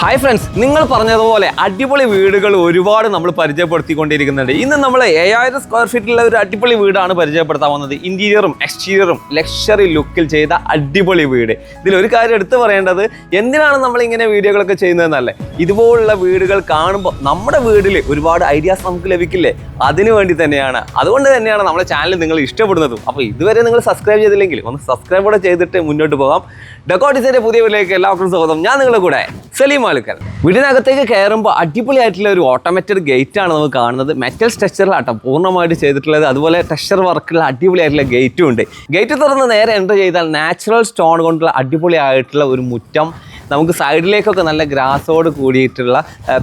Hi friends നിങ്ങൾ പറഞ്ഞതുപോലെ അടിപൊളി വീടുകൾ ഒരുപാട് നമ്മൾ പരിചയപ്പെടുത്തിക്കൊണ്ടിരിക്കുന്നുണ്ട്. ഇന്ന് നമ്മൾ ഏഴായിരം സ്ക്വയർ ഫീറ്റിലുള്ള ഒരു അടിപൊളി വീടാണ് പരിചയപ്പെടുത്താൻ വന്നത്. ഇന്റീരിയറും എക്സ്റ്റീരിയറും ലക്ഷറി ലുക്കിൽ ചെയ്ത അടിപൊളി വീട്. ഇതിൽ ഒരു കാര്യം എടുത്തു പറയേണ്ടത് എന്തിനാണ് നമ്മൾ ഇങ്ങനെ വീഡിയോകളൊക്കെ ചെയ്യുന്നതെന്നല്ലേ? ഇതുപോലുള്ള വീടുകൾ കാണുമ്പോൾ നമ്മുടെ വീട്ടിൽ ഒരുപാട് ഐഡിയാസ് നമുക്ക് ലഭിക്കില്ലേ? അതിനു വേണ്ടി തന്നെയാണ്. അതുകൊണ്ട് തന്നെയാണ് നമ്മുടെ ചാനൽ നിങ്ങൾ ഇഷ്ടപ്പെടുന്നതും. അപ്പോൾ ഇതുവരെ നിങ്ങൾ സബ്സ്ക്രൈബ് ചെയ്തില്ലെങ്കിൽ ഒന്ന് സബ്സ്ക്രൈബ് കൂടെ ചെയ്തിട്ട് മുന്നോട്ട് പോകാം. ഡെക്കോ ഡിസൈന്റെ പുതിയ വീട്ടിലേക്ക് എല്ലാവർക്കും സ്വാഗതം. ഞാൻ നിങ്ങളുടെ കൂടെ സലീം മാലുക്കൽ വീടിനകത്തേക്ക് കയറുമ്പോൾ അടിപൊളിയായിട്ടുള്ള ഒരു ഓട്ടോമാറ്റഡ് ഗേറ്റ് ആണ് നമുക്ക് കാണുന്നത്. മെറ്റൽ സ്ട്രക്ചറിലാട്ടോ പൂർണമായിട്ട് ചെയ്തിട്ടുള്ളത്. അതുപോലെ ടെക്സ്ചർ വർക്കുള്ള അടിപൊളിയായിട്ടുള്ള ഗേറ്റും ഉണ്ട്. ഗേറ്റ് തുറന്ന് നേരെ എന്റർ ചെയ്താൽ നാച്ചുറൽ സ്റ്റോൺ കൊണ്ടുള്ള അടിപൊളിയായിട്ടുള്ള ഒരു മുറ്റം നമുക്ക് സൈഡിലേക്കൊക്കെ നല്ല ഗ്രാസോട് കൂടിയിട്ടുള്ള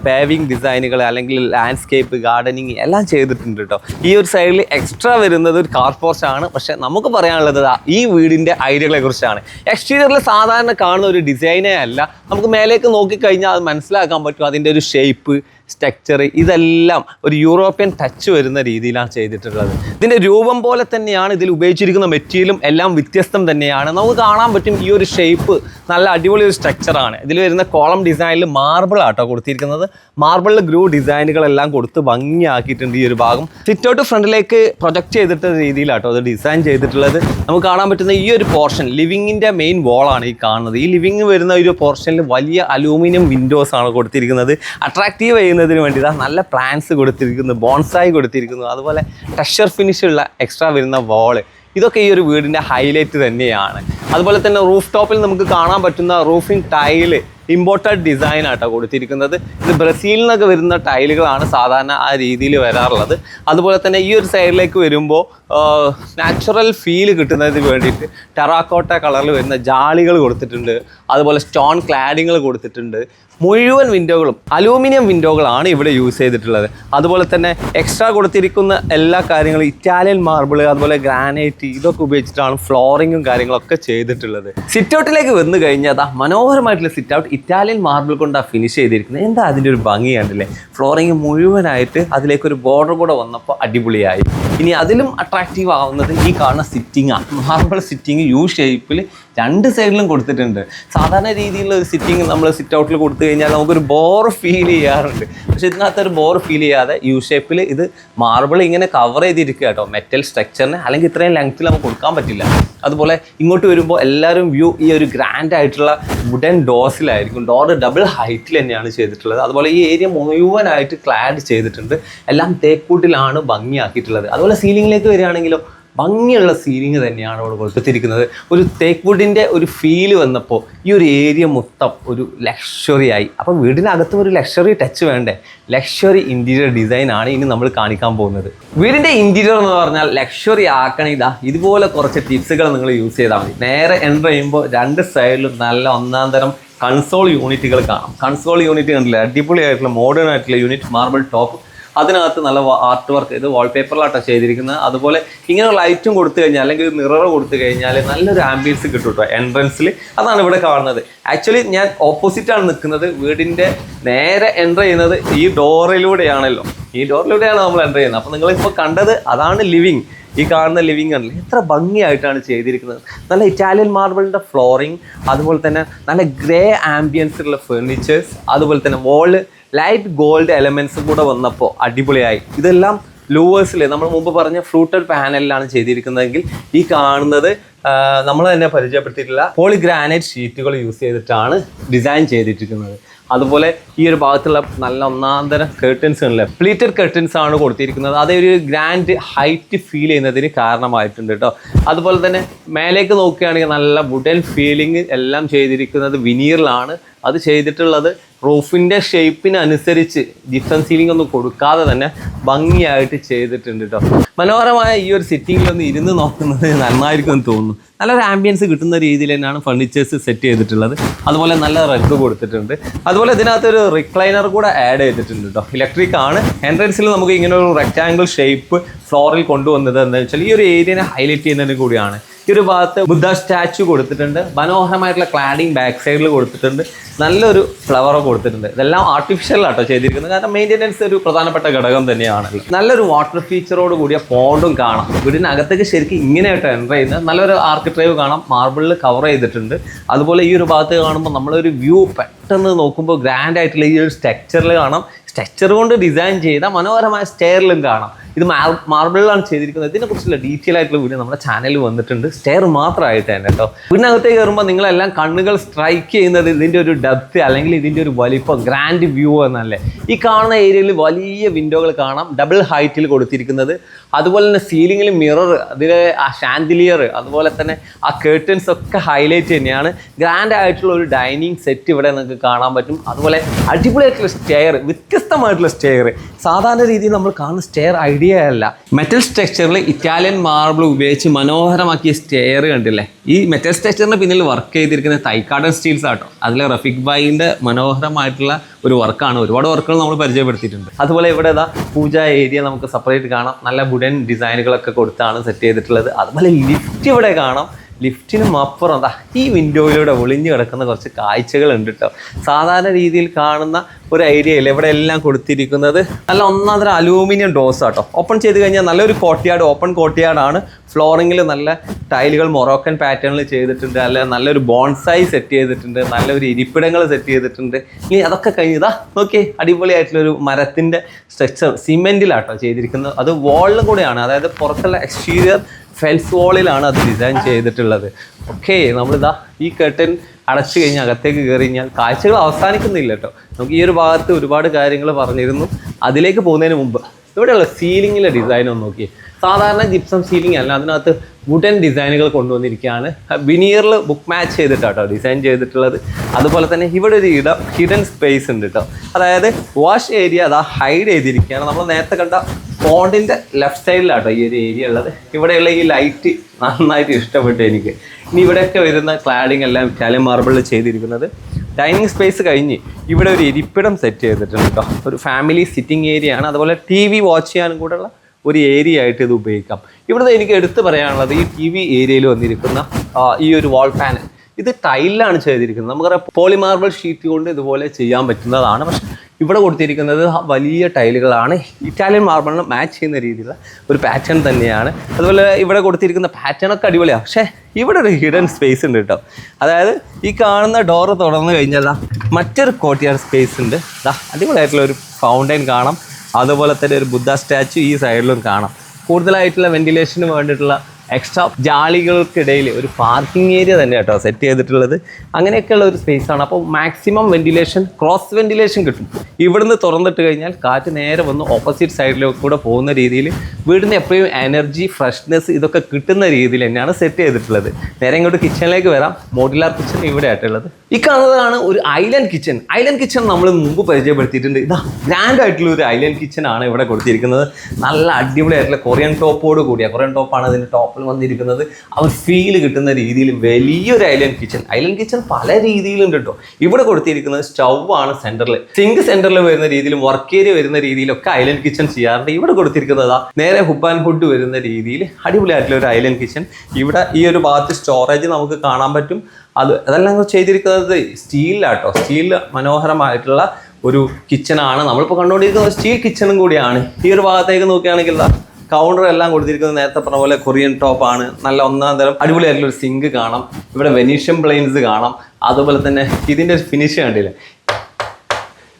പേവിങ് ഡിസൈനുകൾ അല്ലെങ്കിൽ ലാൻഡ്സ്കേപ്പ് ഗാർഡനിങ് എല്ലാം ചെയ്തിട്ടുണ്ട് കേട്ടോ ഈ ഒരു സൈഡിൽ എക്സ്ട്രാ വരുന്നത് ഒരു കാർ പോസ്റ്റ് ആണ്. പക്ഷേ നമുക്ക് പറയാനുള്ളത് ഈ വീടിന്റെ ഐഡിയകളെ കുറിച്ചാണ്. എക്സ്റ്റീരിയറിൽ സാധാരണ കാണുന്ന ഒരു ഡിസൈനേ അല്ല. നമുക്ക് മേലേക്ക് നോക്കിക്കഴിഞ്ഞാൽ അത് മനസ്സിലാക്കാൻ പറ്റും. അതിന്റെ ഒരു ഷേപ്പ് സ്ട്രക്ചർ ഇതെല്ലാം ഒരു യൂറോപ്യൻ ടച്ച് വരുന്ന രീതിയിലാണ് ചെയ്തിട്ടുള്ളത്. ഇതിന്റെ രൂപം പോലെ തന്നെയാണ് ഇതിൽ ഉപയോഗിച്ചിരിക്കുന്ന മെറ്റീരിയലും എല്ലാം വ്യത്യസ്തം തന്നെയാണ്. നമുക്ക് കാണാൻ പറ്റും ഈ ഒരു ഷേപ്പ് നല്ല അടിപൊളി ഒരു സ്ട്രക്ചറാണ് ഇതിൽ വരുന്ന കോളം ഡിസൈനിൽ മാർബിൾ ആട്ടോ കൊടുത്തിരിക്കുന്നത്. മാർബിളിൽ ഗ്രൂ ഡിസൈനുകളെല്ലാം കൊടുത്ത് ഭംഗിയാക്കിയിട്ടുണ്ട് ഈ ഒരു ഭാഗം. സിറ്റ് ഔട്ട് ഫ്രണ്ടിലേക്ക് പ്രൊജക്റ്റ് ചെയ്തിട്ട രീതിയിലാട്ടോ അത് ഡിസൈൻ ചെയ്തിട്ടുള്ളത്. നമുക്ക് കാണാൻ പറ്റുന്ന ഈ ഒരു പോർഷൻ ലിവിങ്ങിന്റെ മെയിൻ വോളാണ് ഈ കാണുന്നത്. ഈ ലിവിങ് വരുന്ന ഒരു പോർഷനിൽ വലിയ അലൂമിനിയം വിൻഡോസ് ആണ് കൊടുത്തിരിക്കുന്നത്. അട്രാക്റ്റീവ് ചെയ്യുന്നതിന് വേണ്ടി നല്ല പ്ലാൻസ് കൊടുത്തിരിക്കുന്നു ബോൺസായി കൊടുത്തിരിക്കുന്നു. അതുപോലെ ടെക്സ്ചർ ഫിനിഷ് ഉള്ള എക്സ്ട്രാ വരുന്ന വാൾ ഇതൊക്കെ ഈ ഒരു വീടിന്റെ ഹൈലൈറ്റ് തന്നെയാണ്. അതുപോലെ തന്നെ റൂഫ് ടോപ്പിൽ നമുക്ക് കാണാൻ പറ്റുന്ന റൂഫിംഗ് ടൈൽ ഇമ്പോർട്ടഡ് ഡിസൈൻ ആട്ടോ കൊടുത്തിരിക്കുന്നത്. ഇത് ബ്രസീലിൽ നിന്നൊക്കെ വരുന്ന ടൈലുകളാണ് സാധാരണ ആ രീതിയിൽ വരാറുള്ളത്. അതുപോലെ തന്നെ ഈ ഒരു സൈഡിലേക്ക് വരുമ്പോൾ നാച്ചുറൽ ഫീൽ കിട്ടുന്നതിന് വേണ്ടിയിട്ട് ടെറാക്കോട്ട കളറിൽ വരുന്ന ജാളികൾ കൊടുത്തിട്ടുണ്ട്. അതുപോലെ സ്റ്റോൺ ക്ലാഡിങ്ങൾ കൊടുത്തിട്ടുണ്ട്. മുഴുവൻ വിൻഡോകളും അലൂമിനിയം വിൻഡോകളാണ് ഇവിടെ യൂസ് ചെയ്തിട്ടുള്ളത്. അതുപോലെ തന്നെ എക്സ്ട്രാ കൊടുത്തിരിക്കുന്ന എല്ലാ കാര്യങ്ങളും ഇറ്റാലിയൻ മാർബിൾ അതുപോലെ ഗ്രാനൈറ്റ് ഇതൊക്കെ ഉപയോഗിച്ചിട്ടാണ് ഫ്ലോറിങ്ങും കാര്യങ്ങളൊക്കെ ചെയ്തിട്ടുള്ളത്. സിറ്റ് ഔട്ടിലേക്ക് വന്നു കഴിഞ്ഞാൽ അതാ മനോഹരമായിട്ടുള്ള സിറ്റ് ഔട്ട് ഇറ്റാലിയൻ മാർബിൾ കൊണ്ടാണ് ഫിനിഷ് ചെയ്തിരിക്കുന്നത്. എന്താ അതിന്റെ ഒരു ഭംഗി കണ്ടില്ലേ? ഫ്ലോറിങ് മുഴുവനായിട്ട് അതിലേക്ക് ഒരു ബോർഡർ കൂടെ വന്നപ്പോൾ അടിപൊളിയായി. ഇനി അതിലും അട്രാക്റ്റീവ് ആവുന്നത് ഈ കാണുന്ന സിറ്റിംഗ് ആണ് മാർബിൾ സിറ്റിംഗ് യു ഷേപ്പിൽ രണ്ട് സൈഡിലും കൊടുത്തിട്ടുണ്ട്. സാധാരണ രീതിയിലുള്ള ഒരു സിറ്റിംഗ് നമ്മൾ സിറ്റ് ഔട്ടിൽ കൊടുത്തു കഴിഞ്ഞാൽ നമുക്കൊരു ബോർ ഫീൽ ചെയ്യാറുണ്ട്. പക്ഷെ ഇതിനകത്ത് ഒരു ബോർ ഫീൽ ചെയ്യാതെ യു ഷേപ്പിൽ ഇത് മാർബിൾ ഇങ്ങനെ കവർ ചെയ്തിരിക്കുക കേട്ടോ. മെറ്റൽ സ്ട്രക്ചറിന് അല്ലെങ്കിൽ ഇത്രയും ലെങ്ത്തിൽ നമുക്ക് കൊടുക്കാൻ പറ്റില്ല. അതുപോലെ ഇങ്ങോട്ട് വരുമ്പോൾ എല്ലാവരും വ്യൂ ഈ ഒരു ഗ്രാൻഡ് ആയിട്ടുള്ള വുഡൻ ഡോസിലായിരിക്കും ഡോർ ഡബിൾ ഹൈറ്റിൽ തന്നെയാണ് ചെയ്തിട്ടുള്ളത്. അതുപോലെ ഈ ഏരിയ മുഴുവനായിട്ട് ക്ലാഡ് ചെയ്തിട്ടുണ്ട്. എല്ലാം തേക്കൂട്ടിലാണ് ഭംഗിയാക്കിയിട്ടുള്ളത്. അതുപോലെ സീലിംഗിലേക്ക് വരികയാണെങ്കിലോ ഭംഗിയുള്ള സീലിംഗ് തന്നെയാണ് അവിടെ കൊടുത്തിരിക്കുന്നത്. ഒരു തേക്ക് വുഡിന്റെ ഒരു ഫീൽ വന്നപ്പോൾ ഈ ഒരു ഏരിയ മൊത്തം ഒരു ലക്ഷറി ആയി. അപ്പോൾ വീടിനകത്തും ഒരു ലക്ഷറി ടച്ച് വേണ്ടേ? ലക്ഷറി ഇന്റീരിയർ ഡിസൈൻ ആണ് ഇനി നമ്മൾ കാണിക്കാൻ പോകുന്നത്. വീടിന്റെ ഇന്റീരിയർ എന്ന് പറഞ്ഞാൽ ലക്ഷറി ആക്കണ ഇതാ. ഇതുപോലെ കുറച്ച് ടിപ്സുകൾ നിങ്ങൾ യൂസ് ചെയ്താൽ മതി. നേരെ എന്റർ ചെയ്യുമ്പോൾ രണ്ട് സൈഡിലും നല്ല ഒന്നാം തരം കൺസോൾ യൂണിറ്റുകൾ കാണാം. കൺസോൾ യൂണിറ്റ് കണ്ടില്ല? അടിപൊളിയായിട്ടുള്ള മോഡേൺ ആയിട്ടുള്ള യൂണിറ്റ് മാർബിൾ ടോപ്പ് അതിനകത്ത് നല്ല ആർട്ട് വർക്ക് ഇത് വാൾപേപ്പറിലാട്ടോ ചെയ്തിരിക്കുന്നത്. അതുപോലെ ഇങ്ങനെ ലൈറ്റും കൊടുത്തു കഴിഞ്ഞാൽ അല്ലെങ്കിൽ മിറർ കൊടുത്തു കഴിഞ്ഞാൽ നല്ലൊരു ആംബിയൻസ് കിട്ടും കേട്ടോ എൻട്രൻസിൽ അതാണ് ഇവിടെ കാണുന്നത്. ആക്ച്വലി ഞാൻ ഓപ്പോസിറ്റാണ് നിൽക്കുന്നത്. വീടിന്റെ നേരെ എന്റർ ചെയ്യുന്നത് ഈ ഡോറിലൂടെയാണല്ലോ ഈ ഡോറിലൂടെയാണ് നമ്മൾ എന്റർ ചെയ്യുന്നത്. അപ്പോൾ നിങ്ങളിപ്പോൾ കണ്ടത് അതാണ് ലിവിങ് ഈ കാണുന്ന ലിവിങ് കണ്ടില്ലേ? എത്ര ഭംഗിയായിട്ടാണ് ചെയ്തിരിക്കുന്നത്. നല്ല ഇറ്റാലിയൻ മാർബിളിന്റെ ഫ്ലോറിങ് അതുപോലെ തന്നെ നല്ല ഗ്രേ ആംബിയൻസ് ഉള്ള ഫേർണിച്ചേഴ്സ് അതുപോലെ തന്നെ വോൾ ലൈറ്റ് ഗോൾഡ് എലമെൻസും കൂടെ വന്നപ്പോൾ അടിപൊളിയായി. ഇതെല്ലാം ലൂവേഴ്സിൽ നമ്മൾ മുമ്പ് പറഞ്ഞ ഫ്ലൂട്ടൽ പാനലിലാണ് ചെയ്തിരിക്കുന്നതെങ്കിൽ ഈ കാണുന്നത് നമ്മൾ തന്നെ പരിചയപ്പെടുത്തിയിട്ടുള്ള പോളിഗ്രാനൈറ്റ് ഷീറ്റുകൾ യൂസ് ചെയ്തിട്ടാണ് ഡിസൈൻ ചെയ്തിട്ടിരിക്കുന്നത് അതുപോലെ ഈ ഒരു ഭാഗത്തുള്ള നല്ല ഒന്നാന്തരം കർട്ടൻസ് ഉള്ള പ്ലീറ്റഡ് കർട്ടൻസ് ആണ് കൊടുത്തിരിക്കുന്നത്. അതൊരു ഒരു ഗ്രാൻഡ് ഹൈറ്റ് ഫീൽ ചെയ്യുന്നതിന് കാരണമായിട്ടുണ്ട് കേട്ടോ. അതുപോലെ തന്നെ മേലേക്ക് നോക്കുകയാണെങ്കിൽ നല്ല വുഡൻ ഫീലിംഗ് എല്ലാം ചെയ്തിരിക്കുന്നത് വിനീറിലാണ് അത് ചെയ്തിട്ടുള്ളത് റൂഫിന്റെ ഷേപ്പിനനുസരിച്ച് ജിപ്സം സീലിംഗ് ഒന്നും കൊടുക്കാതെ തന്നെ ഭംഗിയായിട്ട് ചെയ്തിട്ടുണ്ട് കേട്ടോ മനോഹരമായ ഈ ഒരു സിറ്റിങ്ങിൽ ഒന്ന് ഇരുന്ന് നോക്കുന്നത് നന്നായിരിക്കും എന്ന് തോന്നുന്നു. നല്ലൊരു ആംബിയൻസ് കിട്ടുന്ന രീതിയിൽ തന്നെയാണ് ഫർണിച്ചേഴ്സ് സെറ്റ് ചെയ്തിട്ടുള്ളത്. അതുപോലെ നല്ല റഗ് കൊടുത്തിട്ടുണ്ട്. അതുപോലെ ഇതിനകത്ത് ഒരു റിക്ലൈനർ കൂടെ ആഡ് ചെയ്തിട്ടുണ്ട് കേട്ടോ ഇലക്ട്രിക് ആണ്. എൻട്രൻസിൽ നമുക്ക് ഇങ്ങനെ ഒരു റെക്റ്റാങ്കിൾ ഷേപ്പ് ഫ്ലോറിൽ കൊണ്ടുവന്നത് എന്താണെന്ന് വെച്ചാൽ ഈ ഒരു ഏരിയനെ ഹൈലൈറ്റ് ചെയ്യുന്നതിന് കൂടിയാണ്. ഈ ഒരു ഭാഗത്ത് ബുദ്ധ സ്റ്റാച്ചു കൊടുത്തിട്ടുണ്ട്. മനോഹരമായിട്ടുള്ള ക്ലാഡിങ് ബാക്ക് സൈഡിൽ കൊടുത്തിട്ടുണ്ട്. നല്ലൊരു ഫ്ലവർ കൊടുത്തിട്ടുണ്ട്. ഇതെല്ലാം ആർട്ടിഫിഷ്യൽ ആട്ടോ ചെയ്തിരിക്കുന്നത്. കാരണം മെയിന്റെനൻസ് ഒരു പ്രധാനപ്പെട്ട ഘടകം തന്നെയാണ്. നല്ലൊരു വാട്ടർ ഫീച്ചറോട് കൂടിയ പോണ്ടും കാണാം. വീടിനകത്തേക്ക് ശരിക്കും ഇങ്ങനെയായിട്ട് എന്റർ ചെയ്യുന്നത്. നല്ലൊരു ആർക്കിട്രൈവ് കാണാം. മാർബിളിൽ കവർ ചെയ്തിട്ടുണ്ട്. അതുപോലെ ഈ ഒരു ഭാഗത്ത് കാണുമ്പോൾ നമ്മളൊരു വ്യൂ പെട്ടെന്ന് നോക്കുമ്പോൾ ഗ്രാൻഡ് ആയിട്ടുള്ള ഈ ഒരു സ്ട്രക്ചറിൽ കാണാം. സ്ട്രക്ചർ കൊണ്ട് ഡിസൈൻ ചെയ്ത മനോഹരമായ സ്റ്റെയറിലും കാണാം. ഇത് മാർബിളിലാണ് ചെയ്തിരിക്കുന്നത്. ഇതിനെക്കുറിച്ചുള്ള ഡീറ്റെയിൽ ആയിട്ടുള്ള വീഡിയോ നമ്മുടെ ചാനലിൽ വന്നിട്ടുണ്ട്. സ്റ്റെയർ മാത്രമായിട്ട് തന്നെ കേട്ടോ വീടിനകത്തേക്ക് കയറുമ്പോൾ നിങ്ങളെല്ലാം കണ്ണുകൾ സ്ട്രൈക്ക് ചെയ്യുന്നത് ഇതിന്റെ ഒരു ഡെപ്ത് അല്ലെങ്കിൽ ഇതിന്റെ ഒരു വലിപ്പം ഗ്രാൻഡ് വ്യൂ എന്നല്ലേ. ഈ കാണുന്ന ഏരിയയിൽ വലിയ വിൻഡോകൾ കാണാം. ഡബിൾ ഹൈറ്റിൽ കൊടുത്തിരിക്കുന്നത്. അതുപോലെ തന്നെ സീലിംഗിൽ മിറർ അതിലെ ആ ഷാൻഡിലിയർ അതുപോലെ തന്നെ ആ കേർട്ടൻസ് ഒക്കെ ഹൈലൈറ്റ് തന്നെയാണ്. ഗ്രാൻഡ് ആയിട്ടുള്ള ഒരു ഡൈനിങ് സെറ്റ് ഇവിടെ നിങ്ങൾക്ക് കാണാൻ പറ്റും. അതുപോലെ അടിപൊളിയായിട്ടുള്ള സ്റ്റെയർ വ്യത്യസ്തമായിട്ടുള്ള സ്റ്റെയർ സാധാരണ രീതിയിൽ നമ്മൾ കാണുന്ന സ്റ്റെയർ ഐഡിയ അല്ല. മെറ്റൽ സ്ട്രക്ചറിൽ ഇറ്റാലിയൻ മാർബിൾ ഉപയോഗിച്ച് മനോഹരമാക്കിയ സ്റ്റെയർ കണ്ടില്ലേ? ഈ മെറ്റൽ സ്ട്രക്ചറിന് പിന്നിൽ വർക്ക് ചെയ്തിരിക്കുന്ന തൈക്കാടൻ സ്റ്റീൽസ് ആട്ടോ. അതിലെ റഫിക് ബായിന്റെ മനോഹരമായിട്ടുള്ള ഒരു വർക്കാണ് ഒരുപാട് വർക്കുകൾ നമ്മൾ പരിചയപ്പെടുത്തിയിട്ടുണ്ട്. അതുപോലെ ഇവിടെ ഇതാ പൂജ ഏരിയ നമുക്ക് സെപ്പറേറ്റ് കാണാം. നല്ല വുഡൻ ഡിസൈനുകളൊക്കെ കൊടുത്താണ് സെറ്റ് ചെയ്തിട്ടുള്ളത്. അതുപോലെ ലിഫ്റ്റ് ഇവിടെ കാണാം. ലിഫ്റ്റിനും അപ്പുറം അതാ ഈ വിൻഡോയിലൂടെ ഒളിഞ്ഞു കിടക്കുന്ന കുറച്ച് കാഴ്ചകളുണ്ട് കേട്ടോ സാധാരണ രീതിയിൽ കാണുന്ന ഒരു ഏരിയയിൽ ഇവിടെ എല്ലാം കൊടുത്തിരിക്കുന്നത് നല്ല ഒന്നാമതൊരു അലൂമിനിയം ഡോസ് ആട്ടോ ഓപ്പൺ ചെയ്ത് കഴിഞ്ഞാൽ നല്ലൊരു കോട്ടിയാട് ഓപ്പൺ കോട്ടിയാടാണ് ഫ്ലോറിങ്ങിൽ നല്ല ടൈലുകൾ മൊറോക്കൻ പാറ്റേണിൽ ചെയ്തിട്ടുണ്ട്. അല്ല നല്ലൊരു ബോൺസായി സെറ്റ് ചെയ്തിട്ടുണ്ട്. നല്ലൊരു ഇരിപ്പിടങ്ങൾ സെറ്റ് ചെയ്തിട്ടുണ്ട്. ഇനി അതൊക്കെ കഴിഞ്ഞതാ ഓക്കെ അടിപൊളിയായിട്ടുള്ളൊരു മരത്തിന്റെ സ്ട്രക്ചർ സിമെന്റിലാട്ടോ ചെയ്തിരിക്കുന്നത്. അത് വാളിലും കൂടെയാണ്. അതായത് പുറത്തുള്ള എക്സ്റ്റീരിയർ ഫെൽസ് വാളിലാണ് അത് ഡിസൈൻ ചെയ്തിട്ടുള്ളത്. ഓക്കെ നമ്മളിതാ ഈ കർട്ടൻ അടച്ചു കഴിഞ്ഞാൽ അകത്തേക്ക് കയറി കഴിഞ്ഞാൽ കാഴ്ചകൾ അവസാനിക്കുന്നില്ല കേട്ടോ നമുക്ക് ഈ ഒരു ഭാഗത്ത് ഒരുപാട് കാര്യങ്ങൾ പറഞ്ഞിരുന്നു. അതിലേക്ക് പോകുന്നതിന് മുമ്പ് ഇവിടെയുള്ള സീലിങ്ങിലെ ഡിസൈൻ ഒന്ന് നോക്കി സാധാരണ ജിപ്സം സീലിംഗ് അല്ല അതിനകത്ത് വുഡൻ ഡിസൈനുകൾ കൊണ്ടുവന്നിരിക്കുകയാണ്. വിനിയറിൽ ബുക്ക് മാച്ച് ചെയ്തിട്ടാട്ടോ ഡിസൈൻ ചെയ്തിട്ടുള്ളത്. അതുപോലെ തന്നെ ഇവിടെ ഒരു ഇടം ഹിഡൻ സ്പേസ് ഉണ്ട് കേട്ടോ അതായത് വാഷ് ഏരിയ അതാ ഹൈഡ് ചെയ്തിരിക്കുകയാണ്. നമ്മൾ നേരത്തെ കണ്ട ഫോണ്ടിന്റെ ലെഫ്റ്റ് സൈഡിലാട്ടോ ഈ ഒരു ഏരിയ ഉള്ളത്. ഇവിടെയുള്ള ഈ ലൈറ്റ് നന്നായിട്ട് ഇഷ്ടപ്പെട്ടു എനിക്ക്. ഇനി ഇവിടെയൊക്കെ വരുന്ന ക്ലാഡിംഗ് എല്ലാം ഇറ്റാലിയൻ മാർബിളിൽ ചെയ്തിരിക്കുന്നത്. ഡൈനിങ് സ്പേസ് കഴിഞ്ഞ് ഇവിടെ ഒരു ഇരിപ്പിടം സെറ്റ് ചെയ്തിട്ടുണ്ട് കേട്ടോ ഒരു ഫാമിലി സിറ്റിംഗ് ഏരിയ ആണ്. അതുപോലെ ടി വി വാച്ച് ചെയ്യാനും കൂടെയുള്ള ഒരു ഏരിയ ആയിട്ട് ഇത് ഉപയോഗിക്കാം. ഇവിടുത്തെ എനിക്ക് എടുത്തു പറയാനുള്ളത് ഈ ടി വി ഏരിയയിൽ വന്നിരിക്കുന്ന ഈ ഒരു വാൾ പാനൽ ഇത് ടൈലിലാണ് ചെയ്തിരിക്കുന്നത്. നമുക്കറിയാം പോളിമാർബിൾ ഷീറ്റ് കൊണ്ട് ഇതുപോലെ ചെയ്യാൻ പറ്റുന്നതാണ്. പക്ഷെ ഇവിടെ കൊടുത്തിരിക്കുന്നത് വലിയ ടൈലുകളാണ്. ഇറ്റാലിയൻ മാർബിളിന് മാച്ച് ചെയ്യുന്ന രീതിയിലുള്ള ഒരു പാറ്റേൺ തന്നെയാണ്. അതുപോലെ ഇവിടെ കൊടുത്തിരിക്കുന്ന പാറ്റേൺ ഒക്കെ അടിപൊളിയാണ് പക്ഷേ ഇവിടെ ഒരു ഹിഡൻ സ്പേസ് ഉണ്ട് കേട്ടോ. അതായത് ഈ കാണുന്ന ഡോറ് തുറന്നു കഴിഞ്ഞാൽ മറ്റൊരു കോട്ടിയാർ സ്പേസ് ഉണ്ട്. അടിപൊളിയായിട്ടുള്ള ഒരു ഫൗണ്ടൈൻ കാണാം. അതുപോലെ തന്നെ ഒരു ബുദ്ധ സ്റ്റാച്ചു ഈ സൈഡിലും കാണാം. കൂടുതലായിട്ടുള്ള വെന്റിലേഷന് വേണ്ടിയിട്ടുള്ള എക്സ്ട്രാ ജാളികൾക്കിടയിൽ ഒരു പാർക്കിംഗ് ഏരിയ തന്നെ കേട്ടോ സെറ്റ് ചെയ്തിട്ടുള്ളത്. അങ്ങനെയൊക്കെയുള്ള ഒരു സ്പേസ് ആണ്. അപ്പോൾ മാക്സിമം വെന്റിലേഷൻ ക്രോസ് വെന്റിലേഷൻ കിട്ടും. ഇവിടുന്ന് തുറന്നിട്ട് കഴിഞ്ഞാൽ കാറ്റ് നേരെ വന്ന് ഓപ്പോസിറ്റ് സൈഡിലേക്ക് കൂടെ പോകുന്ന രീതിയിൽ വീടിന് എപ്പോഴും എനർജി ഫ്രഷ്നെസ് ഇതൊക്കെ കിട്ടുന്ന രീതിയിൽ തന്നെയാണ് സെറ്റ് ചെയ്തിട്ടുള്ളത്. നേരെ ഇങ്ങോട്ട് കിച്ചണിലേക്ക് വരാം. മോഡുലാർ കിച്ചൺ ഇവിടെ ആയിട്ടുള്ളത് ഈ കാണുന്നതാണ് ഒരു ഐലൻഡ് കിച്ചൺ ഐലൻഡ് കിച്ചൺ നമ്മൾ മുമ്പ് പരിചയപ്പെടുത്തിയിട്ടുണ്ട്. ഇതാ ഗ്രാൻഡ് ആയിട്ടുള്ള ഒരു ഐലൻഡ് കിച്ചൺ ആണ് ഇവിടെ കൊടുത്തിരിക്കുന്നത്. നല്ല അടിപൊളിയായിട്ടുള്ള കൊറിയൻ ടോപ്പോട് കൂടിയ കൊറിയൻ ടോപ്പാണ് അതിന്റെ ടോപ്പിൽ വന്നിരിക്കുന്നത്. ആ ഒരു ഫീൽ കിട്ടുന്ന രീതിയിൽ വലിയൊരു ഐലൻഡ് കിച്ചൺ ഐലൻഡ് കിച്ചൺ പല രീതിയിലുണ്ട് കേട്ടോ ഇവിടെ കൊടുത്തിരിക്കുന്നത് സ്റ്റൗ ആണ് സെന്ററിൽ സിങ്ക് സെന്ററിൽ വരുന്ന രീതിയിലും വർക്ക് ഏരിയ വരുന്ന രീതിയിലൊക്കെ ഐലൻഡ് കിച്ചൺ ചെയ്യാറുണ്ട്. ഇവിടെ കൊടുത്തിരിക്കുന്നതാ നേരെ ഹുബ് ആൻഡ് ഹുഡ് വരുന്ന രീതിയിൽ അടിപൊളിയായിട്ടുള്ള ഒരു ഐലൻഡ് കിച്ചൺ ഇവിടെ ഈ ഒരു ഭാഗത്ത് സ്റ്റോറേജ് നമുക്ക് കാണാൻ പറ്റും. അത് അതെല്ലാം ചെയ്തിരിക്കുന്നത് സ്റ്റീലിലാട്ടോ സ്റ്റീലിൽ മനോഹരമായിട്ടുള്ള ഒരു കിച്ചണാണ് നമ്മളിപ്പോൾ കണ്ടുകൊണ്ടിരിക്കുന്നത് സ്റ്റീൽ കിച്ചണും കൂടിയാണ്. ഈ ഒരു ഭാഗത്തേക്ക് നോക്കുകയാണെങ്കിൽ കൗണ്ടർ എല്ലാം കൊടുത്തിരിക്കുന്നത് നേരത്തെ പറഞ്ഞ പോലെ കൊറിയൻ ടോപ്പ് ആണ്. നല്ല ഒന്നാം തരം അടിപൊളിയായിട്ടുള്ള ഒരു സിങ്ക് കാണാം. ഇവിടെ വെനീഷ്യൻ പ്ലെയിൻസ് കാണാം. അതുപോലെ തന്നെ ഇതിന്റെ ഫിനിഷ് കണ്ടില്ലേ?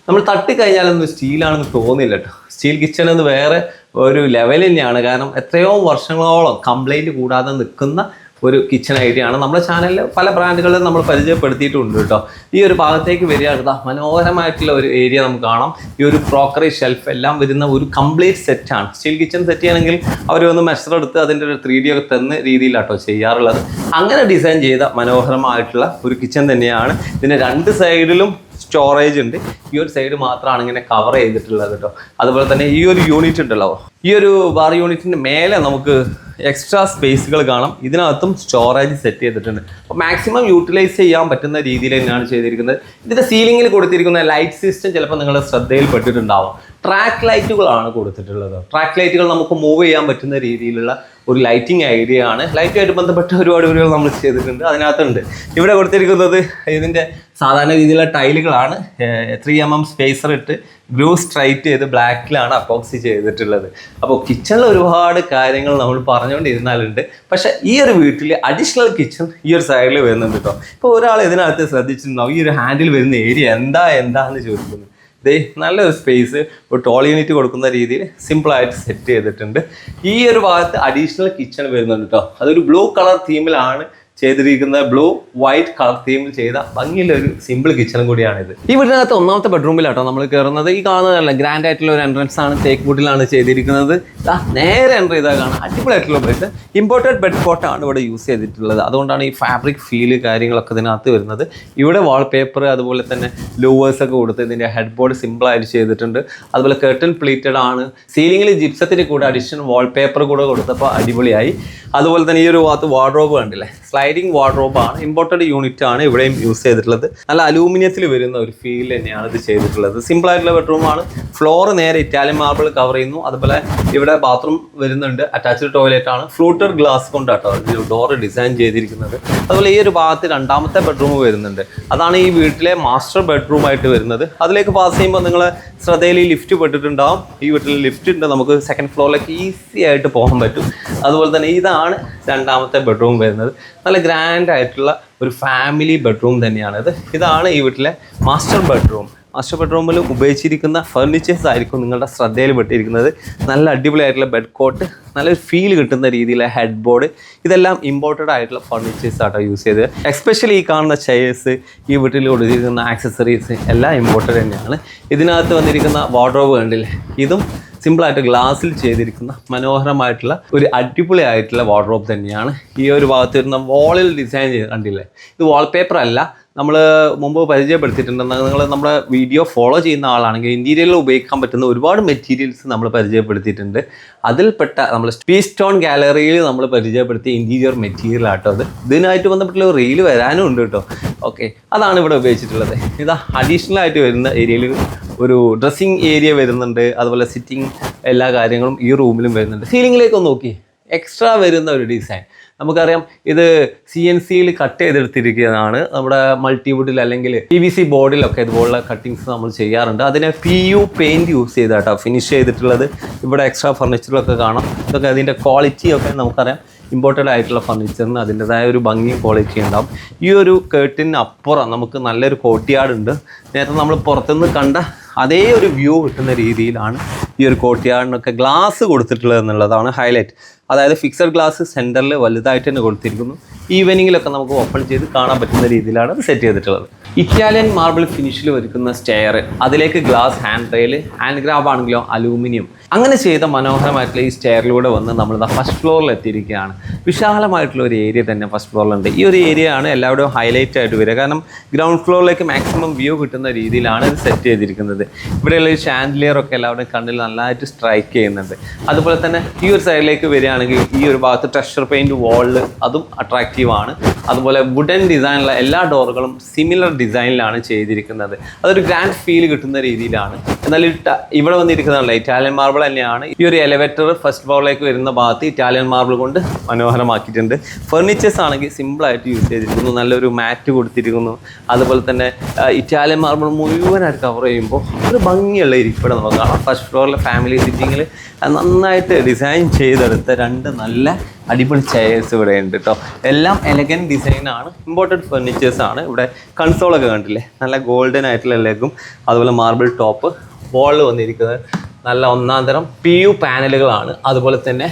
നമ്മൾ തട്ടിക്കഴിഞ്ഞാലൊന്നും സ്റ്റീലാണെന്ന് തോന്നില്ല കേട്ടോ സ്റ്റീൽ കിച്ചൺ എന്ന് വേറെ ഒരു ലെവൽ തന്നെയാണ്. കാരണം എത്രയോ വർഷങ്ങളോളം കംപ്ലൈന്റ് കൂടാതെ നിൽക്കുന്ന ഒരു കിച്ചൺ ഐഡിയ ആണ്. നമ്മുടെ ചാനലിൽ പല ബ്രാൻഡുകളിൽ നമ്മൾ പരിചയപ്പെടുത്തിയിട്ടുണ്ട് കേട്ടോ. ഈ ഒരു ഭാഗത്തേക്ക് വരികയാണ്. ദാ മനോഹരമായിട്ടുള്ള ഒരു ഏരിയ നമുക്ക് കാണാം. ഈ ഒരു ക്രോക്കറി ഷെൽഫ് എല്ലാം വരുന്ന ഒരു കംപ്ലീറ്റ് സെറ്റാണ് സ്റ്റീൽ കിച്ചൺ സെറ്റ് ചെയ്യണമെങ്കിൽ അവർ ഒന്ന് മെഷർ എടുത്ത് അതിന്റെ ഒരു ത്രീ ഡി ഒക്കെ തന്ന രീതിയിലാട്ടോ ചെയ്യാറുള്ളത്. അങ്ങനെ ഡിസൈൻ ചെയ്ത മനോഹരമായിട്ടുള്ള ഒരു കിച്ചൺ തന്നെയാണ്. ഇതിന്റെ രണ്ട് സൈഡിലും സ്റ്റോറേജ് ഉണ്ട്. ഈ ഒരു സൈഡ് മാത്രമാണ് ഇങ്ങനെ കവർ ചെയ്തിട്ടുള്ളത് കേട്ടോ. അതുപോലെ തന്നെ ഈ ഒരു യൂണിറ്റ് ഉണ്ടല്ലോ. ഈ ഒരു ബാർ യൂണിറ്റിന്റെ മേലെ നമുക്ക് എക്സ്ട്രാ സ്പേസുകൾ കാണാം. ഇതിനകത്തും സ്റ്റോറേജ് സെറ്റ് ചെയ്തിട്ടുണ്ട്. അപ്പോൾ മാക്സിമം യൂട്ടിലൈസ് ചെയ്യാൻ പറ്റുന്ന രീതിയിൽ തന്നെയാണ് ചെയ്തിരിക്കുന്നത്. ഇതിന്റെ സീലിങ്ങിൽ കൊടുത്തിരിക്കുന്ന ലൈറ്റ് സിസ്റ്റം ചിലപ്പോൾ നിങ്ങളുടെ ശ്രദ്ധയിൽപ്പെട്ടിട്ടുണ്ടാവും. ട്രാക്ക് ലൈറ്റുകളാണ് കൊടുത്തിട്ടുള്ളത്. ട്രാക്ക് ലൈറ്റുകൾ നമുക്ക് മൂവ് ചെയ്യാൻ പറ്റുന്ന രീതിയിലുള്ള ഒരു ലൈറ്റിംഗ് ഐഡിയ ആണ്. ലൈറ്റുമായിട്ട് ബന്ധപ്പെട്ട ഒരുപാട് വീഡിയോകൾ നമ്മൾ ചെയ്തിട്ടുണ്ട്. അതിനകത്തുണ്ട്. ഇവിടെ കൊടുത്തിരിക്കുന്നത് ഇതിന്റെ സാധാരണ രീതിയിലുള്ള ടൈലുകളാണ് ത്രീ എം എം സ്പേസർ ഇട്ട് ഗ്രൂ സ്ട്രൈറ്റ് ചെയ്ത് ബ്ലാക്കിലാണ് അപ്പോക്സി ചെയ്തിട്ടുള്ളത്. അപ്പോൾ കിച്ചണിൽ ഒരുപാട് കാര്യങ്ങൾ നമ്മൾ പറഞ്ഞുകൊണ്ടിരുന്നാലുണ്ട്. പക്ഷെ ഈ ഒരു വീട്ടിൽ അഡീഷണൽ കിച്ചൺ ഈ ഒരു സൈഡിൽ വരുന്നുണ്ട് കേട്ടോ. ഇപ്പോൾ ഒരാൾ ഇതിനകത്ത് ശ്രദ്ധിച്ചിട്ടുണ്ടാവും ഈ ഒരു ഹാൻഡിൽ വരുന്ന ഏരിയ എന്താ എന്താന്ന് ചോദിക്കുന്നു. ദേ നല്ലൊരു സ്പേസ് ഒരു ടോൾ യൂണിറ്റ് കൊടുക്കുന്ന രീതിയിൽ സിമ്പിളായിട്ട് സെറ്റ് ചെയ്തിട്ടുണ്ട്. ഈ ഒരു ഭാഗത്ത് അഡീഷണൽ കിച്ചൺ വരുന്നുണ്ട് കേട്ടോ. അതൊരു ബ്ലൂ കളർ തീമിലാണ് ചെയ്തിരിക്കുന്ന ബ്ലൂ വൈറ്റ് കളർ തീമിൽ ചെയ്ത ഭംഗിയുള്ള ഒരു സിമ്പിൾ കിച്ചണും കൂടിയാണിത്. ഈ വീടിനകത്ത് ഒന്നാമത്തെ ബെഡ്റൂമിലാട്ടോ നമ്മൾ കയറുന്നത് ഈ കാണുന്നതല്ല ഗ്രാൻഡ് ആയിട്ടുള്ള ഒരു എൻട്രൻസ് ആണ് തേക്ക് വുഡിലാണ് ചെയ്തിരിക്കുന്നത്. നേരെ എന്റർ ചെയ്താൽ കാണാം. അടിപൊളിയായിട്ടുള്ള ബെഡ് ഇമ്പോർട്ടഡ് ബെഡ് കോട്ടാണ് ഇവിടെ യൂസ് ചെയ്തിട്ടുള്ളത്. അതുകൊണ്ടാണ് ഈ ഫാബ്രിക് ഫീൽ കാര്യങ്ങളൊക്കെ ഇതിനകത്ത് വരുന്നത്. ഇവിടെ വാൾ പേപ്പർ അതുപോലെ തന്നെ ലൂവേഴ്സ് ഒക്കെ കൊടുത്ത് ഇതിന്റെ ഹെഡ് ബോർഡ് സിമ്പിളായിട്ട് ചെയ്തിട്ടുണ്ട്. അതുപോലെ കെർട്ടൺ പ്ലീറ്റഡ് ആണ്. സീലിംഗിൽ ജിപ്സത്തിന് കൂടെ അഡീഷണൽ വാൾപേപ്പർ കൂടെ കൊടുത്തപ്പോൾ അടിപൊളിയായി. അതുപോലെ തന്നെ ഈ ഒരു ഭാഗത്ത് വാർഡ്രോബ് കണ്ടില്ലേ? സ്ലൈഡിംഗ് വാർഡ്രോബ് ആണ് ഇമ്പോർട്ടഡ് യൂണിറ്റ് ആണ് ഇവിടെയും യൂസ് ചെയ്തിട്ടുള്ളത്. നല്ല അലൂമിനിയത്തിൽ വരുന്ന ഒരു ഫീൽ തന്നെയാണ് ഇത് ചെയ്തിട്ടുള്ളത്. സിമ്പിൾ ആയിട്ടുള്ള ബെഡ്റൂം ആണ്. ഫ്ലോർ നേരെ ഇറ്റാലിയൻ മാർബിൾ കവർ ചെയ്യുന്നു. അതുപോലെ ഇവിടെ ബാത്റൂം വരുന്നുണ്ട്. അറ്റാച്ച്ഡ് ടോയ്ലറ്റ് ആണ്. ഫ്ലൂട്ടർ ഗ്ലാസ് കൊണ്ടാട്ടോ ഡോർ ഡിസൈൻ ചെയ്തിരിക്കുന്നത്. അതുപോലെ ഈ ഒരു ഭാഗത്ത് രണ്ടാമത്തെ ബെഡ്റൂം വരുന്നുണ്ട്. അതാണ് ഈ വീട്ടിലെ മാസ്റ്റർ ബെഡ്റൂം ആയിട്ട് വരുന്നത്. അതിലേക്ക് പാസ് ചെയ്യുമ്പോൾ നിങ്ങൾ ശ്രദ്ധയിൽ ഈ ലിഫ്റ്റ് പെട്ടിട്ടുണ്ടാവും. ഈ വീട്ടിൽ ലിഫ്റ്റ് ഉണ്ട്. നമുക്ക് സെക്കൻഡ് ഫ്ലോറിലേക്ക് ഈസി ആയിട്ട് പോകാൻ പറ്റും. അതുപോലെ തന്നെ ഇതാണ് രണ്ടാമത്തെ ബെഡ്റൂം വരുന്നത്. നല്ല ഗ്രാൻഡ് ആയിട്ടുള്ള ഒരു ഫാമിലി ബെഡ്റൂം തന്നെയാണ്. ഇത് ഇതാണ് ഈ വീട്ടിലെ മാസ്റ്റർ ബെഡ്റൂം മാസ്റ്റർ ബെഡ്റൂമിൽ ഉപയോഗിച്ചിരിക്കുന്ന ഫർണിച്ചേഴ്സ് ആയിരിക്കും നിങ്ങളുടെ ശ്രദ്ധയിൽ പെട്ടിരിക്കുന്നത്. നല്ല അടിപൊളിയായിട്ടുള്ള ബെഡ് കോട്ട് നല്ലൊരു ഫീൽ കിട്ടുന്ന രീതിയിലെ ഹെഡ് ബോർഡ് ഇതെല്ലാം ഇമ്പോർട്ടഡ് ആയിട്ടുള്ള ഫർണിച്ചേഴ്സ് ആട്ടോ യൂസ് ചെയ്തത്. എക്സ്പെഷ്യലി ഈ കാണുന്ന ചെയേഴ്സ് ഈ വീട്ടിൽ കൊടുത്തിരിക്കുന്ന ആക്സസറീസ് എല്ലാം ഇമ്പോർട്ടഡ് തന്നെയാണ്. ഇതിനകത്ത് വന്നിരിക്കുന്ന വാർഡ്രോബ് കണ്ടില്ലേ? ഇതും സിമ്പിളായിട്ട് ഗ്ലാസ്സിൽ ചെയ്തിരിക്കുന്ന മനോഹരമായിട്ടുള്ള ഒരു അടിപൊളി ആയിട്ടുള്ള വാർഡ്രോബ് തന്നെയാണ് ഈ ഒരു ഭാഗത്ത് വരുന്ന വാളിൽ ഡിസൈൻ ചെയ്ത് കണ്ടില്ലേ? ഇത് വാൾപേപ്പർ അല്ല നമ്മൾ മുമ്പ് പരിചയപ്പെടുത്തിയിട്ടുണ്ട് നിങ്ങൾ നമ്മുടെ വീഡിയോ ഫോളോ ചെയ്യുന്ന ആളാണെങ്കിൽ ഇന്റീരിയറിൽ ഉപയോഗിക്കാൻ പറ്റുന്ന ഒരുപാട് മെറ്റീരിയൽസ് നമ്മൾ പരിചയപ്പെടുത്തിയിട്ടുണ്ട്. അതിൽപ്പെട്ട നമ്മൾ സ്പീ സ്റ്റോൺ ഗാലറിയിൽ നമ്മൾ പരിചയപ്പെടുത്തിയ ഇന്റീരിയർ മെറ്റീരിയൽ ആട്ടോ അത്. ഇതിനായിട്ട് ബന്ധപ്പെട്ടുള്ള റീൽ വരാനും ഉണ്ട് കേട്ടോ ഓക്കെ അതാണ് ഇവിടെ ഉപയോഗിച്ചിട്ടുള്ളത്. ഇതാ അഡീഷണൽ ആയിട്ട് വരുന്ന ഏരിയയിൽ ഒരു ഡ്രസ്സിങ് ഏരിയ വരുന്നുണ്ട്. അതുപോലെ സിറ്റിംഗ് എല്ലാ കാര്യങ്ങളും ഈ റൂമിലും വരുന്നുണ്ട്. സീലിംഗിലേക്ക് ഒന്ന് നോക്കി. എക്സ്ട്രാ വരുന്ന ഒരു ഡിസൈൻ നമുക്കറിയാം ഇത് സി എൻ സിയിൽ കട്ട് ചെയ്തെടുത്തിരിക്കുന്നതാണ്. നമ്മുടെ മൾട്ടിവുഡിൽ അല്ലെങ്കിൽ പി വി സി ബോർഡിലൊക്കെ ഇതുപോലുള്ള കട്ടിങ്സ് നമ്മൾ ചെയ്യാറുണ്ട്. അതിനെ പി യു പെയിന്റ് യൂസ് ചെയ്താട്ടോ ഫിനിഷ് ചെയ്തിട്ടുള്ളത്. ഇവിടെ എക്സ്ട്രാ ഫർണിച്ചറിലൊക്കെ കാണാം. ഇതൊക്കെ അതിന്റെ ക്വാളിറ്റി ഒക്കെ നമുക്കറിയാം. ഇമ്പോർട്ടന്റ് ആയിട്ടുള്ള ഫർണിച്ചറിന് അതിന്റെതായ ഒരു ഭംഗിയും ക്വാളിറ്റി ഉണ്ടാവും. ഈ ഒരു കേട്ടിന് അപ്പുറം നമുക്ക് നല്ലൊരു കോട്ടിയാടുണ്ട് നേരത്തെ നമ്മൾ പുറത്തുനിന്ന് കണ്ട അതേ ഒരു വ്യൂ കിട്ടുന്ന രീതിയിലാണ് ഈ ഒരു കോട്ടിയാടിനൊക്കെ ഗ്ലാസ് കൊടുത്തിട്ടുള്ളത് എന്നുള്ളതാണ് ഹൈലൈറ്റ് അതായത് ഫിക്സഡ് ഗ്ലാസ് സെന്ററിൽ വലുതായിട്ട് തന്നെ കൊടുത്തിരിക്കുന്നു. ഈവനിങ്ങിലൊക്കെ നമുക്ക് ഓപ്പൺ ചെയ്ത് കാണാൻ പറ്റുന്ന രീതിയിലാണ് സെറ്റ് ചെയ്തിട്ടുള്ളത്. ഇറ്റാലിയൻ മാർബിൾ ഫിനിഷിൽ ഒരുക്കുന്ന സ്റ്റെയർ അതിലേക്ക് glass hand rail hand grab ആണെങ്കിലോ അലൂമിനിയം. അങ്ങനെ ചെയ്ത മനോഹരമായിട്ടുള്ള ഈ സ്റ്റെയറിലൂടെ വന്ന് നമ്മൾ ഫസ്റ്റ് ഫ്ലോറിൽ എത്തിയിരിക്കുകയാണ്. വിശാലമായിട്ടുള്ള ഒരു ഏരിയ തന്നെ ഫസ്റ്റ് ഫ്ലോറിലുണ്ട്. ഈ ഒരു ഏരിയ ആണ് എല്ലാവരുടെയും ഹൈലൈറ്റ് ആയിട്ട് വരിക. കാരണം ഗ്രൗണ്ട് ഫ്ലോറിലേക്ക് മാക്സിമം വ്യൂ കിട്ടുന്ന രീതിയിലാണ് ഇത് സെറ്റ് ചെയ്തിരിക്കുന്നത്. ഇവിടെയുള്ള ഈ ഷാൻഡിലിയർ ഒക്കെ എല്ലാവരുടെയും കണ്ണിൽ നല്ലതായിട്ട് സ്ട്രൈക്ക് ചെയ്യുന്നുണ്ട്. അതുപോലെ തന്നെ ഈ ഒരു സൈഡിലേക്ക് വരികയാണെങ്കിൽ ഈ ഒരു ഭാഗത്ത് ടെക്സ്ചർ പെയിന്റ് വാളിൽ അതും അട്രാക്റ്റീവ് ആണ്. അതുപോലെ വുഡൻ ഡിസൈനുള്ള എല്ലാ ഡോറുകളും സിമിലർ ഡിസൈനിലാണ് ചെയ്തിരിക്കുന്നത്. അതൊരു ഗ്രാൻഡ് ഫീൽ കിട്ടുന്ന രീതിയിലാണ്. എന്നാൽ ഇവിടെ വന്നിരിക്കുന്നതല്ല ഇറ്റാലിയൻ മാർബിൾ തന്നെയാണ്. ഈ ഒരു എലവേറ്റർ ഫസ്റ്റ് ഫ്ലോറിലേക്ക് വരുന്ന ഭാഗത്ത് ഇറ്റാലിയൻ മാർബിൾ കൊണ്ട് മനോഹരമാക്കിയിട്ടുണ്ട്. ഫർണിച്ചേഴ്സ് ആണെങ്കിൽ സിമ്പിളായിട്ട് യൂസ് ചെയ്തിരിക്കുന്നു. നല്ലൊരു മാറ്റ് കൊടുത്തിരിക്കുന്നു. അതുപോലെ തന്നെ ഇറ്റാലിയൻ മാർബിൾ മുഴുവനായിട്ട് കവർ ചെയ്യുമ്പോൾ ഒരു ഭംഗിയുള്ള ഇരിപ്പിടം നമുക്ക് കാണാം. ഫസ്റ്റ് ഫ്ലോറിലെ ഫാമിലി സിറ്റിങ്ങിൽ നന്നായിട്ട് ഡിസൈൻ ചെയ്തെടുത്ത രണ്ട് നല്ല അടിപൊളി ചെയേഴ്സ് ഇവിടെ ഉണ്ട് കേട്ടോ എല്ലാം എലഗൻ ഡിസൈനാണ് ഇമ്പോർട്ടന്റ് ആണ്. ഇവിടെ കൺസോളൊക്കെ കണ്ടില്ലേ? നല്ല ഗോൾഡൻ ആയിട്ടുള്ള ലെഗും അതുപോലെ മാർബിൾ ടോപ്പ് വോളിൽ വന്നിരിക്കുന്നത് നല്ല ഒന്നാം തരം പി യു പാനലുകളാണ് അതുപോലെ തന്നെ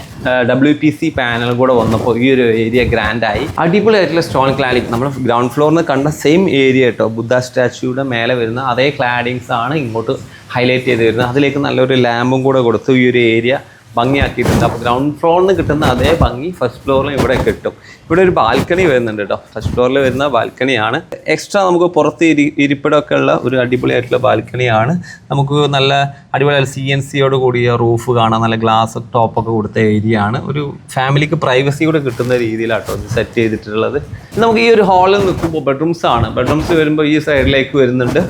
ഡബ്ല്യു പി സി പാനൽ കൂടെ വന്നപ്പോൾ ഈ ഒരു ഏരിയ ഗ്രാൻഡായി അടിപൊളിയായിട്ടുള്ള സ്റ്റോൺ ക്ലാഡിങ് നമ്മൾ ഗ്രൗണ്ട് ഫ്ലോറിൽ നിന്ന് കണ്ട സെയിം ഏരിയ കേട്ടോ ബുദ്ധ സ്റ്റാച്യൂയുടെ മേലെ വരുന്ന അതേ ക്ലാഡിങ്സ് ആണ് ഇങ്ങോട്ട് ഹൈലൈറ്റ് ചെയ്ത് വരുന്നത് അതിലേക്ക് നല്ലൊരു ലാമ്പും കൂടെ കൊടുത്തു ഈ ഒരു ഏരിയ ഭംഗിയാക്കിയിട്ടുണ്ട്. അപ്പോൾ ഗ്രൗണ്ട് ഫ്ലോറിൽ നിന്ന് കിട്ടുന്ന അതേ ഭംഗി ഫസ്റ്റ് ഫ്ലോറിലും ഇവിടെ കിട്ടും. ഇവിടെ ഒരു ബാൽക്കണി വരുന്നുണ്ട് കേട്ടോ ഫസ്റ്റ് ഫ്ലോറിൽ വരുന്ന ബാൽക്കണിയാണ്. എക്സ്ട്രാ നമുക്ക് പുറത്ത് ഇരി ഇരിപ്പിടമൊക്കെ ഉള്ള ഒരു അടിപൊളിയായിട്ടുള്ള ബാൽക്കണിയാണ്. നമുക്ക് നല്ല അടിപൊളി സി എൻ സിയോട് കൂടിയ റൂഫ് കാണാം. നല്ല ഗ്ലാസ് ടോപ്പൊക്കെ കൊടുത്ത ഏരിയ ആണ്. ഒരു ഫാമിലിക്ക് പ്രൈവസി കൂടെ കിട്ടുന്ന രീതിയിലാട്ടോ ഇത് സെറ്റ് ചെയ്തിട്ടുള്ളത്. നമുക്ക് ഈ ഒരു ഹാളിൽ നിൽക്കുമ്പോൾ ബെഡ്റൂംസ് ആണ്. ബെഡ്റൂംസ് വരുമ്പോൾ ഈ സൈഡിലേക്ക് വരുന്നുണ്ട്.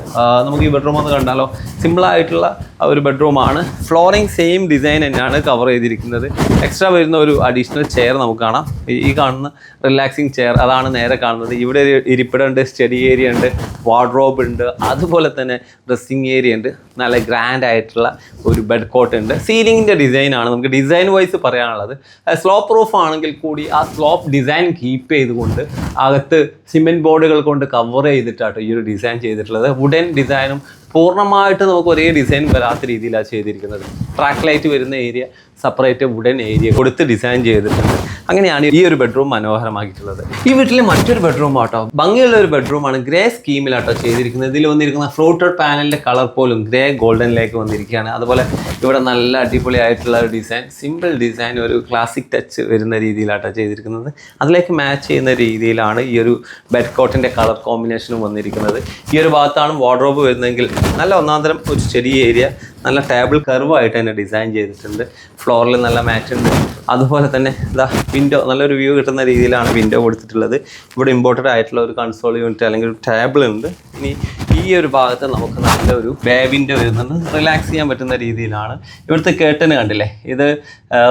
നമുക്ക് ഈ ബെഡ്റൂം ഒന്ന് കണ്ടാലോ? സിമ്പിളായിട്ടുള്ള ബെഡ്റൂം ഒരു ബെഡ്റൂമാണ് ഫ്ലോറിങ് സെയിം ഡിസൈൻ തന്നെയാണ് കവർ ചെയ്തിരിക്കുന്നത്. എക്സ്ട്രാ വരുന്ന ഒരു അഡീഷണൽ ചെയർ നമുക്ക് കാണാം. ഈ കാണുന്ന റിലാക്സിങ് ചെയർ അതാണ് നേരെ കാണുന്നത്. ഇവിടെ ഒരു ഇരിപ്പിടം ഉണ്ട് സ്റ്റഡി ഏരിയ ഉണ്ട് വാർഡ്രോബ് ഉണ്ട് അതുപോലെ തന്നെ ഡ്രസ്സിങ് ഏരിയ ഉണ്ട്. നല്ല ഗ്രാൻഡ് ആയിട്ടുള്ള ഒരു ബെഡ് കോട്ട് ഉണ്ട്. സീലിങ്ങിന്റെ ഡിസൈൻ ആണ്. നമുക്ക് ഡിസൈൻ വൈസ് പറയാനുള്ളത്. സ്ലോപ്പ് പ്രൂഫ് ആണെങ്കിൽ കൂടി ആ സ്ലോപ്പ് ഡിസൈൻ കീപ്പ് ചെയ്തുകൊണ്ട് അകത്ത് സിമെന്റ് ബോർഡുകൾ കൊണ്ട് കവർ ചെയ്തിട്ടാട്ടോ ഈ ഒരു ഡിസൈൻ ചെയ്തിട്ടുള്ളത്. വുഡൻ ഡിസൈനും പൂർണമായിട്ട് നമുക്ക് ഒരേ ഡിസൈൻ വരാത്ത രീതിയിലാണ് ചെയ്തിരിക്കുന്നത്. ട്രാക്ക് ലൈറ്റ് വരുന്ന ഏരിയ സെപ്പറേറ്റ് വുഡൻ ഏരിയ കൊടുത്ത് ഡിസൈൻ ചെയ്തിട്ടുണ്ട്. അങ്ങനെയാണ് ഈ ഒരു ബെഡ്റൂം മനോഹരമാക്കിയിട്ടുള്ളത്. ഈ വീട്ടിലെ മറ്റൊരു ബെഡ്റൂം ആട്ടോ ഭംഗിയുള്ള ഒരു ബെഡ്റൂം ആണ് ഗ്രേ സ്കീമിലാട്ടോ ചെയ്തിരിക്കുന്നത്. ഇതിൽ വന്നിരിക്കുന്ന ഫ്ലോട്ടഡ് പാനലിന്റെ കളർ പോലും ഗ്രേ ഗോൾഡനിലേക്ക് വന്നിരിക്കുകയാണ്. അതുപോലെ ഇവിടെ നല്ല അടിപൊളിയായിട്ടുള്ള ഒരു ഡിസൈൻ സിമ്പിൾ ഡിസൈൻ ഒരു ക്ലാസിക് ടച്ച് വരുന്ന രീതിയിലാട്ടോ ചെയ്തിരിക്കുന്നത്. അതിലേക്ക് മാച്ച് ചെയ്യുന്ന രീതിയിലാണ് ഈ ഒരു ബെഡ് കോട്ടിന്റെ കളർ കോമ്പിനേഷനും വന്നിരിക്കുന്നത്. ഈ ഒരു ഭാഗത്താണ് വാർഡ്രോബ് വരുന്നതെങ്കിൽ നല്ല ഒന്നാന്തരം ഒരു ചെറിയ ഏരിയ നല്ല ടേബിൾ കർവായിട്ട് തന്നെ ഡിസൈൻ ചെയ്തിട്ടുണ്ട്. ഫ്ലോറിൽ നല്ല മാറ്റ് ഉണ്ട്. അതുപോലെ തന്നെ ഇതാ വിൻഡോ നല്ലൊരു വ്യൂ കിട്ടുന്ന രീതിയിലാണ് വിൻഡോ കൊടുത്തിട്ടുള്ളത്. ഇവിടെ ഇമ്പോർട്ടന്റ് ആയിട്ടുള്ള ഒരു കൺസോൾ യൂണിറ്റ് അല്ലെങ്കിൽ ഒരു ടേബിൾ ഉണ്ട്. ഇനി ഈ ഒരു ഭാഗത്ത് നമുക്ക് നല്ലൊരു ബേ വിൻഡോ വരുന്നുണ്ട് റിലാക്സ് ചെയ്യാൻ പറ്റുന്ന രീതിയിലാണ് ഇവിടുത്തെ കേട്ടന് കണ്ടില്ലേ? ഇത്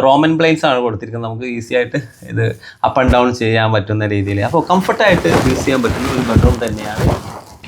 റോമൻ പ്ലെയിൻസ് ആണ് കൊടുത്തിരിക്കുന്നത്. നമുക്ക് ഈസി ആയിട്ട് ഇത് അപ്പ് ആൻഡ് ഡൗൺ ചെയ്യാൻ പറ്റുന്ന രീതിയിൽ. അപ്പോൾ കംഫർട്ടായിട്ട് യൂസ് ചെയ്യാൻ പറ്റുന്ന ഒരു ബെഡ്റൂം തന്നെയാണ്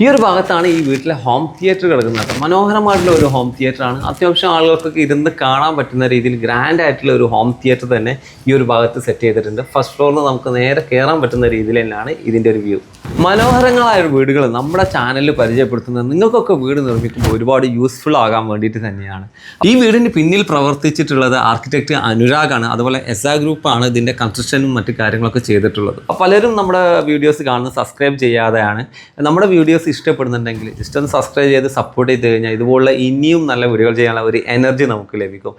ഈ ഒരു ഭാഗത്താണ് ഈ വീട്ടിലെ ഹോം തിയേറ്റർ കിടക്കുന്നത്. കേട്ടോ. മനോഹരമായിട്ടുള്ള ഒരു ഹോം തിയേറ്റർ ആണ്. അത്യാവശ്യം ആളുകൾക്കൊക്കെ ഇരുന്ന് കാണാൻ പറ്റുന്ന രീതിയിൽ ഗ്രാൻഡ് ആയിട്ടുള്ള ഒരു ഹോം തിയേറ്റർ തന്നെ ഈ ഒരു ഭാഗത്ത് സെറ്റ് ചെയ്തിട്ടുണ്ട്. ഫസ്റ്റ് ഫ്ലോറിൽ നമുക്ക് നേരെ കയറാൻ പറ്റുന്ന രീതിയിൽ തന്നെയാണ് ഇതിന്റെ ഒരു വ്യൂ മനോഹരങ്ങളായ വീടുകൾ നമ്മുടെ ചാനലിൽ പരിചയപ്പെടുത്തുന്നത് നിങ്ങൾക്കൊക്കെ വീട് നിർമ്മിക്കുമ്പോൾ ഒരുപാട് യൂസ്ഫുൾ ആകാൻ വേണ്ടിയിട്ട് തന്നെയാണ്. ഈ വീടിന് പിന്നിൽ പ്രവർത്തിച്ചിട്ടുള്ളത് ആർക്കിടെക്ട് അനുരാഗാണ്. അതുപോലെ എസ് ഗ്രൂപ്പാണ് ഇതിന്റെ കൺസ്ട്രക്ഷനും മറ്റു കാര്യങ്ങളൊക്കെ ചെയ്തിട്ടുള്ളത്. പലരും നമ്മുടെ വീഡിയോസ് കാണുന്നത് സബ്സ്ക്രൈബ് ചെയ്യാതെയാണ്. നമ്മുടെ വീഡിയോസ് ഇഷ്ടപ്പെടുന്നുണ്ടെങ്കിൽ ജസ്റ്റ് ഒന്ന് സബ്സ്ക്രൈബ് ചെയ്ത് സപ്പോർട്ട് ചെയ്ത് കഴിഞ്ഞാൽ ഇതുപോലുള്ള ഇനിയും നല്ല വീഡിയോകൾ ചെയ്യാനുള്ള ഒരു എനർജി നമുക്ക് ലഭിക്കും.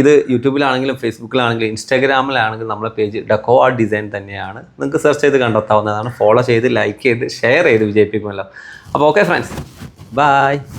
ഇത് യൂട്യൂബിലാണെങ്കിലും ഫേസ്ബുക്കിലാണെങ്കിലും ഇൻസ്റ്റാഗ്രാമിലാണെങ്കിലും നമ്മുടെ പേജ് ഡക്കോ ആർട്ട് ഡിസൈൻ തന്നെയാണ്. നിങ്ങൾക്ക് സെർച്ച് ചെയ്ത് കണ്ടെത്താവുന്നതാണ്. ഫോളോ ചെയ്ത് ലൈക്ക് ചെയ്ത് ഷെയർ ചെയ്ത് വിജയിപ്പിക്കുമല്ലോ. അപ്പോൾ ഓക്കെ ഫ്രണ്ട്സ് ബൈ